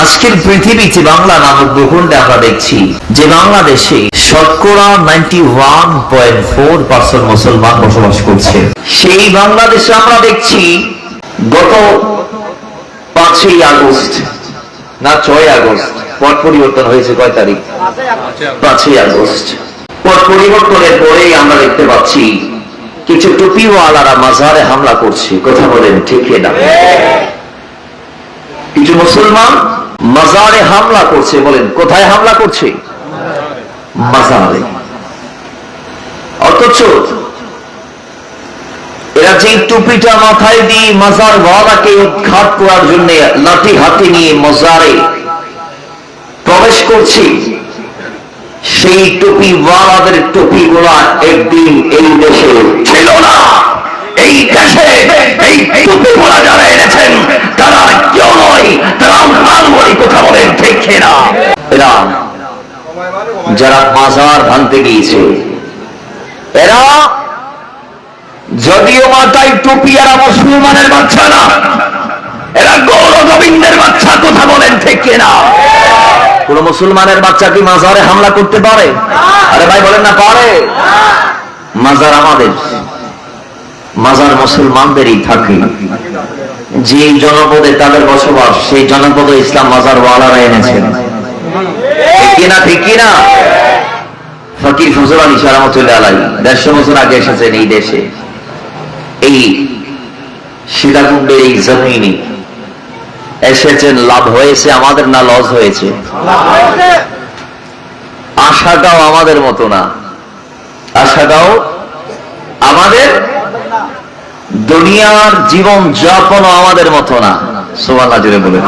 আজকের পৃথিবীতে বাংলা নামক ভূখণ্ডে আমরা দেখছি যে বাংলাদেশে শতকরা ninety one point four percent মুসলমান বসবাস করছে। সেই বাংলাদেশে আমরা দেখছি গত পাঁচই আগস্ট না ছয় আগস্ট, পট পরিবর্তন হয়েছে কয় তারিখ? পাঁচই আগস্ট। পট পরিবর্তনের পরেই আমরা দেখতে পাচ্ছি কিছু টুপিওয়ালারা মাজারে হামলা করছে। কথা বলেন, ঠিক না কিছু মুসলমান মাজারে হামলা করছে বলেন, কোথায় হামলা করছে? মাজারে। অথচ এরা যে টুপিটা মাথায় দিয়ে মাজার ওয়ালাকে উৎখাত করার জন্য লাঠি হাতে নিয়ে মজারে প্রবেশ করছে, সেই টুপি ওয়ালাদের টুপি গুলা একদিন এই যারা মাজার ভাঙতে গিয়েছে, এরা যদিও মাথায় টুপি এরা মুসলমানের বাচ্চা না, এরা গৌর গোবিন্দের বাচ্চা, কথা বলেন ঠিক না কোন মুসলমানের বাচ্চা কি মাজারে হামলা করতে পারে? আরে ভাই, বলেন না, পারে। মাজার আমাদের, মাজার মুসলমানদেরই থাকে। যে জনপদে তাদের বসবাস, সেই জনপদে ইসলাম মাজার ওয়ালারা এনেছেন। ঠিক কিনা ফকির ফজল আলী আলাই দেড়শো বছর আগে এসেছেন এই দেশে। এই সীতাকুণ্ডের এই জমিনে এসেছেন, লাভ হয়েছে আমাদের না লস হয়েছে? আশাটাও আমাদের মতো না। আশাটাও আমাদের দুনিয়ার জীবন যাপনও আমাদের মতো না। সোমাল্লা জুড়ে বলে